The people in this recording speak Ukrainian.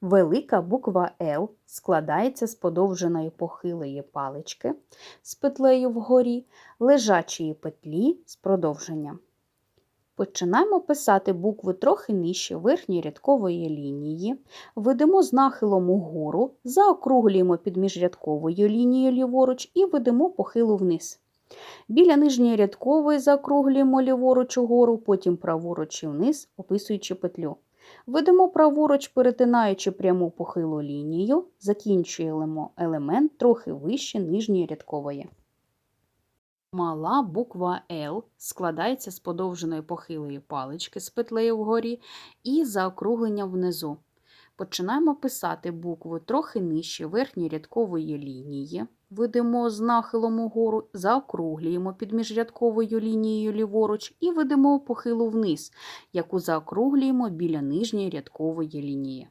Велика буква Л складається з подовженої похилої палички з петлею вгорі, лежачої петлі з продовженням. Починаємо писати букви трохи нижче верхньої рядкової лінії, ведемо з нахилом угору, заокруглюємо під міжрядковою лінією ліворуч і ведемо похилу вниз. Біля нижньої рядкової заокруглюємо ліворуч угору, потім праворуч і вниз, описуючи петлю. Ведемо праворуч, перетинаючи пряму похилу лінію, закінчуємо елемент трохи вище нижньої рядкової. Мала буква L складається з подовженої похилої палички з петлею вгорі і заокругленням внизу. Починаємо писати букву трохи нижче верхньої рядкової лінії. Ведемо з нахилом угору, заокруглюємо під міжрядковою лінією ліворуч і ведемо похилу вниз, яку заокруглюємо біля нижньої рядкової лінії.